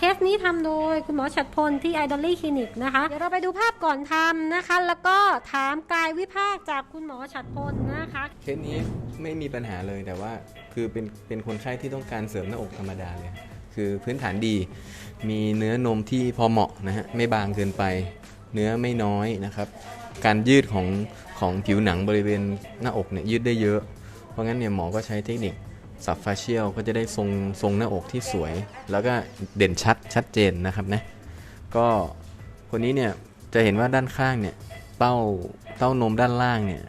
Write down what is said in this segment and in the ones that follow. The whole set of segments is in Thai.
เคสนี้ทำโดยคุณหมอฉัดพลที่ไอดอลลี่คลินิกนะคะ เดี๋ยวเราไปดูภาพก่อนทำนะคะ แล้วก็ถามกายวิภาคจากคุณหมอฉัดพลนะคะ เคสนี้ไม่มีปัญหาเลยแต่ว่าคือเป็นเป็นคนไข้ที่ต้องการเสริมหน้าอกธรรมดาเลยคือพื้นฐานดี มีเนื้อนมที่พอเหมาะนะฮะไม่บางเกินไป เนื้อไม่น้อยนะครับ การยืดของของผิวหนังบริเวณหน้าอกเนี่ยยืดได้เยอะ เพราะงั้นเนี่ยหมอก็ใช้เทคนิค สับฟาเชียลก็จะได้ทรงทรงหน้าอกที่สวย แล้วก็เด่นชัดชัดเจนนะครับนะก็คนนี้เนี่ยจะเห็นว่าด้านข้างเนี่ยเต้าเต้านมด้านล่างเนี่ย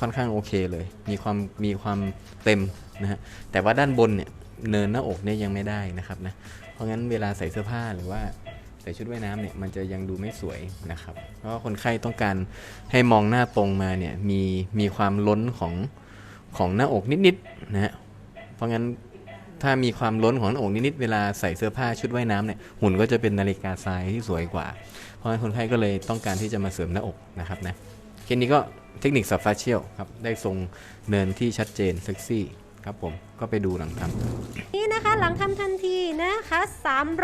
ค่อนข้างโอเคเลย มีความมีความเต็มนะฮะแต่ว่าด้านบนเนี่ยเนินหน้าอกเนี่ยยังไม่ได้นะครับนะเพราะงั้นเวลาใส่เสื้อผ้าหรือว่าใส่ชุดว่ายน้ำเนี่ยมันจะยังดูไม่สวยนะครับ เพราะว่าคนไข้ต้องการให้มองหน้าตรงมาเนี่ยมีมีความล้นของของหน้าอกนิดๆนะฮะ เพราะงั้นถ้ามีความล้นของหน้าอกนิดๆเวลาใส่เสื้อผ้าชุดว่ายน้ำเนี่ยหุ่นก็จะเป็นนาฬิกาทรายที่สวยกว่า เพราะงั้นคนไข้ก็เลยต้องการที่จะมาเสริมหน้าอกนะครับนะเคสนี้ก็เทคนิคสับฟาเชียลครับได้ทรงเนินที่ชัดเจนเซ็กซี่ครับผมก็ไปดูหลังทำ หลังทำทันทีนะคะ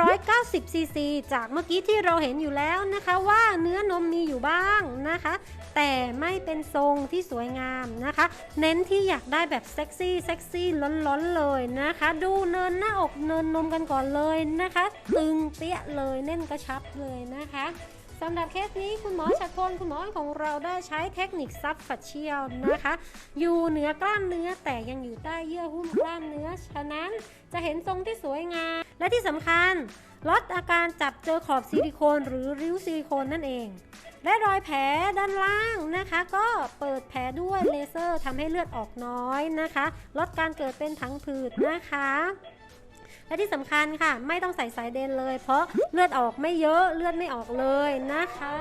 390 ซีซี จากเมื่อกี้ที่เราเห็นอยู่แล้วนะคะว่าเนื้อนมมีอยู่บ้างนะคะ แต่ไม่เป็นทรงที่สวยงามนะคะ เน้นที่อยากได้แบบเซ็กซี่เซ็กซี่ล้นๆเลยนะคะ ดูเนินหน้าอกเนินนมกันก่อนเลยนะคะ ตึงเปี้ยเลยแน่นกระชับเลยนะคะ สำหรับเคสนี้คุณหมอชัดพลคุณหมอของเราได้ใช้เทคนิคซับฟัดเชียลนะคะ อยู่เหนือกล้ามเนื้อแต่ยังอยู่ใต้เยื่อหุ้มกล้ามเนื้อ ฉะนั้นจะเห็นทรงที่สวยงาม และที่สำคัญ ลดอาการจับเจอขอบซิลิโคน หรือริ้วซิลิโคนนั่นเอง และรอยแผลด้านล่างนะคะ ก็เปิดแผลด้วยเลเซอร์ทำให้เลือดออกน้อยนะคะ ลดการเกิดเป็นผังผืดนะคะ และที่สำคัญค่ะ ไม่ต้องใส่สายเดนเลย เพราะเลือดออกไม่เยอะเลือดไม่ออกเลยนะคะ